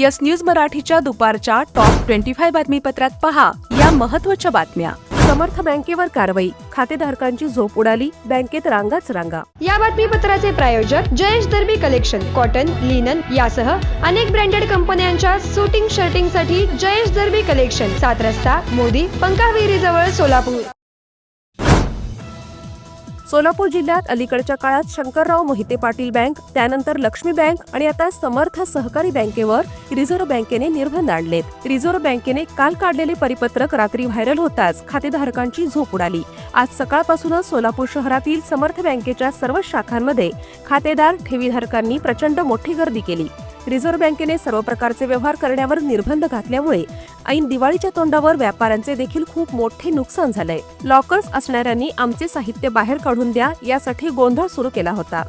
Yes news मराठीच्या दुपारच्या top twenty five बातमीपत्रात पहा या महत्त्वाच्या बातम्या. समर्थ बँकेवर कारवाई. खातेधारकांची झोप उडाली. बँकेत रांगाच रांगा. या बातमीपत्राचे प्रायोजक Jayesh Darbi collection cotton linen यासह अनेक ब्रँडेड कंपन्यांच्या सुटिंग शर्टिंगसाठी जयेश दर्बी कलेक्शन सात रस्ता मोदी पंकाविहिरी जवळ सोलापूर. सोलापूर जिल्ह्यात अलीकडच्या काळात शंकरराव मोहिते पाटील बँक त्यानंतर लक्ष्मी बँक आणि आता समर्थ सहकारी बँकेवर रिझर्व्ह बँकेने निर्बंध आणलेत. रिझर्व्ह बँकेने काल काढलेले परिपत्रक रात्री व्हायरल होताच खातेधारकांची झोप उडाली. आज सकाळपासूनच सोलापूर शहरातील समर्थ बँकेच्या सर्व शाखांमध्ये खातेदार ठेवीधारकांनी प्रचंड मोठी गर्दी केली. रिझर्व्ह बँकेने सर्व प्रकारचे व्यवहार करण्यावर निर्बंध घातल्यामुळे ऐन दिवाळीच्या तोंडावर व्यापाऱ्यांचे देखील खूप मोठे नुकसान झालंय. लॉकर्स असणाऱ्यांनी आमचे साहित्य बाहेर काढून द्या यासाठी गोंधळ सुरू केला होता.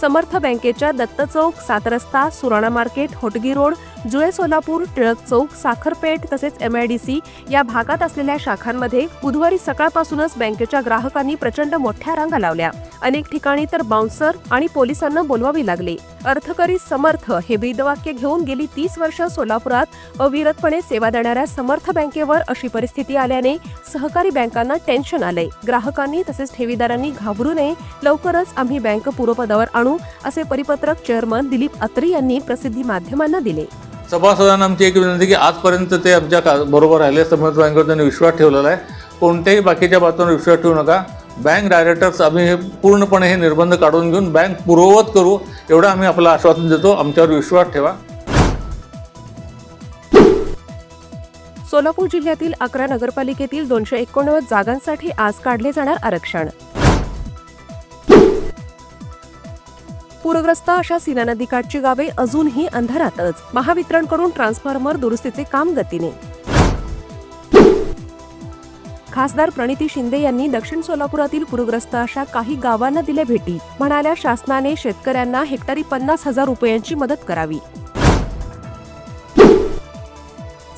समर्थ बँकेच्या दत्त चौक सात रस्ता सुराणा मार्केट होटगी रोड जुळे सोलापूर टिळक चौक साखरपेठ तसेच एमआयडीसी या भागात असलेल्या शाखांमध्ये बुधवारी सकाळपासूनच बँकेच्या ग्राहकांनी प्रचंड मोठ्या रांगा लावल्या. अनेक ठिकाणी तर बाउन्सर आणि पोलिसांना बोलवावी लागले. अर्थकरी समर्थ हे ब्रीदवाक्य घेऊन गेली तीस वर्ष सोलापुरात अविरतपणे सेवा देणाऱ्या समर्थ बँकेवर अशी परिस्थिती आल्याने सहकारी बँकांना टेन्शन आले ग्राहकांनी तसेच ठेवीदारांनी घाबरू नये. लवकरच आम्ही बँक पूर्वपदावर आणू असे परिपत्रक चेअरमन दिलीप अत्री यांनी प्रसिद्धी माध्यमांना दिले. सभासदांना आमची एक विनंती की आजपर्यंत ते आमच्या बरोबर राहिले समर्थ बँकेवर त्यांनी विश्वास ठेवलेला आहे. कोणत्याही बाकीच्या बातम्यांवर विश्वास ठेवू नका. बँक डायरेक्टर्स आम्ही हे पूर्णपणे हे निर्बंध काढून घेऊन बँक पूर्ववत करू एवढं आम्ही आपलं आश्वासन देतो. आमच्यावर विश्वास ठेवा. सोलापूर जिल्ह्यातील अकरा नगरपालिकेतील दोनशे एकोणनव्वद जागांसाठी आज काढले जाणार आरक्षण. पूरग्रस्त अशा सीना नदीकाठची गावे अजूनही अंधारातच. महावितरणकडून ट्रान्सफॉर्मर दुरुस्तीचे काम गतीने. खासदार प्रणिती शिंदे यांनी दक्षिण सोलापुरातील पूरग्रस्त अशा काही गावांना दिल्या भेटी. म्हणाल्या शासनाने शेतकऱ्यांना हेक्टरी पन्नास हजार रुपयांची मदत करावी.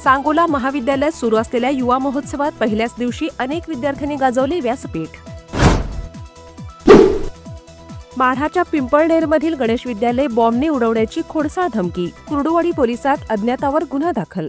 सांगोला महाविद्यालयात सुरू असलेल्या युवा महोत्सवात पहिल्याच दिवशी अनेक विद्यार्थ्यांनी गाजवले व्यासपीठ. माढाच्या पिंपळनेरमधील गणेश विद्यालय बॉम्बने उडवण्याची खोडसाळ धमकी कुर्डुवाडी पोलिसात अज्ञातावर गुन्हा दाखल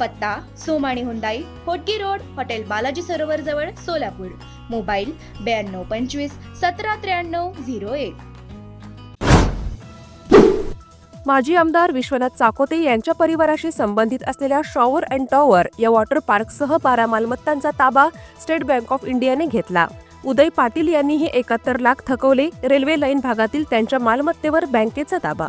पत्ता Somani Hyundai Hotgi road hotel Balaji Sarovar जवळ सोलापूर. मोबाईल ब्याण्णव पंचवीस सतरा त्र्याण्णव झिरो एक. माजी आमदार विश्वनाथ चाकोते यांच्या परिवाराशी संबंधित असलेल्या शॉवर अँड टॉवर या वॉटर पार्कसह बारा मालमत्तांचा ताबा स्टेट बँक ऑफ इंडियाने घेतला. उदय पाटील यांनीही एकाहत्तर लाख थकवले रेल्वे लाईन भागातील त्यांच्या मालमत्तेवर बँकेचा ताबा.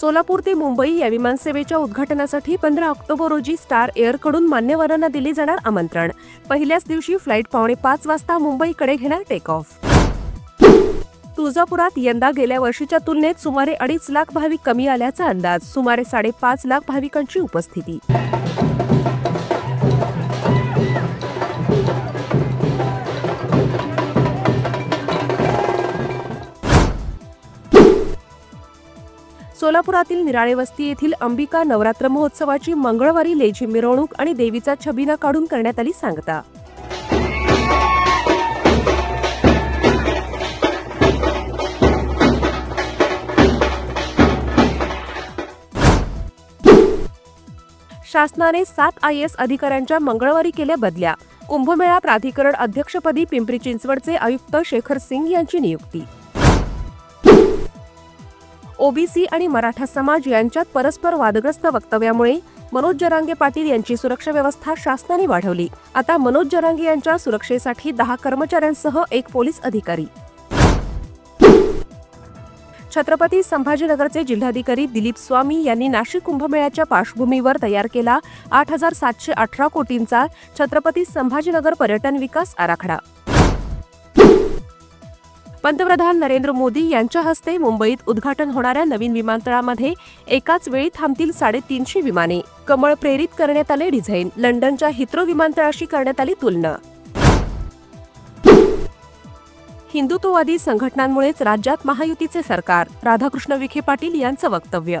सोलापूर ते मुंबई या विमानसेवेच्या उद्घाटनासाठी पंधरा ऑक्टोबर रोजी स्टार एअरकडून मान्यवरांना दिले जाणार आमंत्रण. पहिल्याच दिवशी फ्लाईट पावणे पाच वाजता मुंबईकडे घेणार टेक ऑफ तुळजापुरात यंदा गेल्या वर्षीच्या तुलनेत सुमारे अडीच लाख भाविक कमी आल्याचा अंदाज सुमारे साडेपाच लाख भाविकांची उपस्थिती. सोलापुरातील निराळे वस्ती येथील अंबिका नवरात्र महोत्सवाची मंगळवारी लेझी मिरवणूक आणि देवीचा छबिना काढून करण्यात आली सांगता. शासनाने सात आय एस अधिकाऱ्यांच्या मंगळवारी केल्या बदल्या. कुंभमेळा प्राधिकरण अध्यक्षपदी पिंपरी चिंचवडचे आयुक्त शेखर सिंग यांची नियुक्ती. ओबीसी आणि मराठा समाज यांच्यात परस्पर वादग्रस्त वक्तव्यामुळे मनोज जरांगे पाटील यांची सुरक्षा व्यवस्था शासनाने वाढवली. आता मनोज जरांगे यांच्या सुरक्षेसाठी दहा कर्मचाऱ्यांसह एक पोलीस अधिकारी. छत्रपती संभाजीनगरचे जिल्हाधिकारी दिलीप स्वामी यांनी नाशिक कुंभमेळ्याच्या पार्श्वभूमीवर तयार केला आठ हजार सातशे अठरा कोटींचा छत्रपती संभाजीनगर पर्यटन विकास आराखडा. पंतप्रधान नरेंद्र मोदी यांच्या हस्ते मुंबईत उद्घाटन होणाऱ्या नवीन विमानतळामध्ये एकाच वेळी थांबतील साडेतीनशे विमाने. कमळ प्रेरित करण्यात आले डिझाईन. लंडनच्या हिथ्रो विमानतळाशी करण्यात आली तुलना. हिंदुत्ववादी संघटनांमुळेच राज्यात महायुतीचे सरकार. राधाकृष्ण विखे पाटील यांचं वक्तव्य.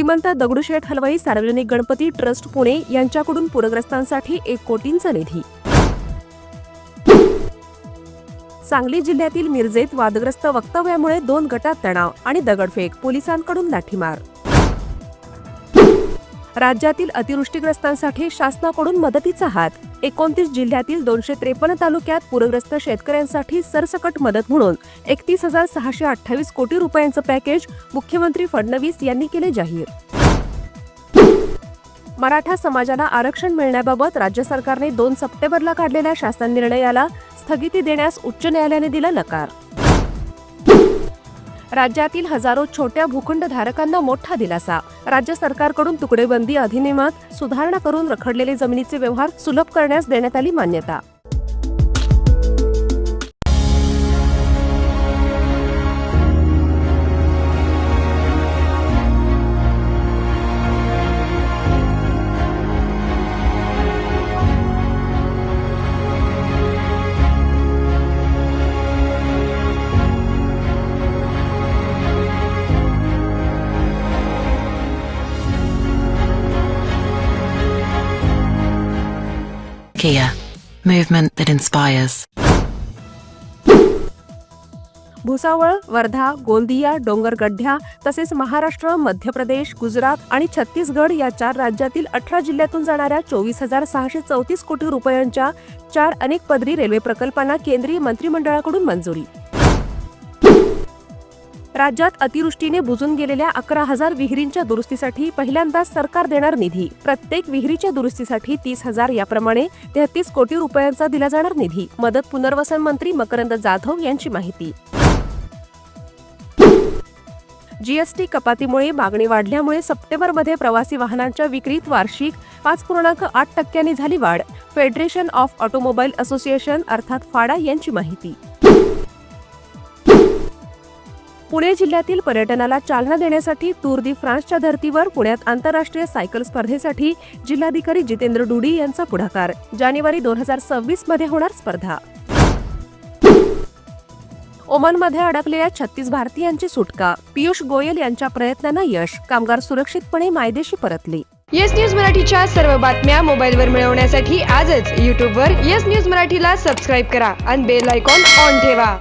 श्रीमंत दगडूशेठ हलवाई सार्वजनिक गणपती ट्रस्ट पुणे यांच्याकडून पूरग्रस्तांसाठी एक कोटींचा निधी. सांगली जिल्ह्यातील मिरजेत वादग्रस्त वक्तव्यामुळे दोन गटात तणाव आणि दगडफेक पोलिसांकडून लाठीमार. राज्यातील अतिवृष्टीग्रस्तांसाठी शासनाकडून मदतीचा हात. एकोणतीस जिल्ह्यातील दोनशे त्रेपन्न तालुक्यात पूरग्रस्त शेतकऱ्यांसाठी सरसकट मदत म्हणून एकतीस हजार सहाशे अठ्ठावीस कोटी रुपयांचं पॅकेज मुख्यमंत्री फडणवीस यांनी केले जाहीर. मराठा समाजाला आरक्षण मिळण्याबाबत राज्य सरकारने दोन सप्टेंबरला काढलेल्या शासन निर्णयाला स्थगिती देण्यास उच्च न्यायालयाने दिला नकार. राज्यातील हजारो छोट्या भूखंडधारकांना मोठा दिलासा. राज्य सरकारकडून तुकडेबंदी अधिनियमात सुधारणा करून रखडलेले जमिनीचे व्यवहार सुलभ करण्यास देण्यात आली मान्यता. Kia, movement that inspires. Bhusawal Wardha Gondia डोंगरगढ्या तसेच महाराष्ट्र मध्य प्रदेश गुजरात आणि छत्तीसगड या चार राज्यातील अठरा जिल्ह्यातून जाणाऱ्या चोवीस हजार सहाशे चौतीस कोटी रुपयांच्या चार अनेक पदरी रेल्वे प्रकल्पांना केंद्रीय मंत्रिमंडळाकडून मंजुरी राज्यात अतिवृष्टीने बुजून गेलेल्या अकरा हजार विहिरींच्या दुरुस्तीसाठी पहिल्यांदाच सरकार देणार निधी. प्रत्येक विहिरीच्या दुरुस्तीसाठी तीस हजार याप्रमाणे तेहतीस कोटी रुपयांचा दिला जाणार निधी. मदत पुनर्वसन मंत्री मकरंद जाधव यांची माहिती. जीएसटी कपातीमुळे मागणी वाढल्यामुळे सप्टेंबरमध्ये प्रवासी वाहनांच्या विक्रीत वार्षिक पाच पूर्णांक आठ टक्क्यांनी झाली वाढ. फेडरेशन ऑफ ऑटोमोबाईल असोसिएशन अर्थात फाडा यांची माहिती. पुणे जिल्ह्यातील पर्यटनाला चालना देण्यासाठी टूर दी फ्रान्सच्या धर्तीवर पुण्यात आंतरराष्ट्रीय सायकल स्पर्धेसाठी जिल्हाधिकारी जितेंद्र डुडी यांचा पुढाकार. जानेवारी दोन हजार सव्वीसमध्ये होणार स्पर्धा. ओमानमध्ये अडकलेल्या छत्तीस भारतीयांची सुटका. पियुष गोयल यांच्या प्रयत्नांना यश. कामगार सुरक्षितपणे मायदेशी परतले. येस न्यूज मराठीच्या सर्व बातम्या मोबाईलवर मिळवण्यासाठी आजच यूट्यूबवर येस न्यूज मराठीला सबस्क्राईब करा आणि बेल आयकॉन ऑन ठेवा.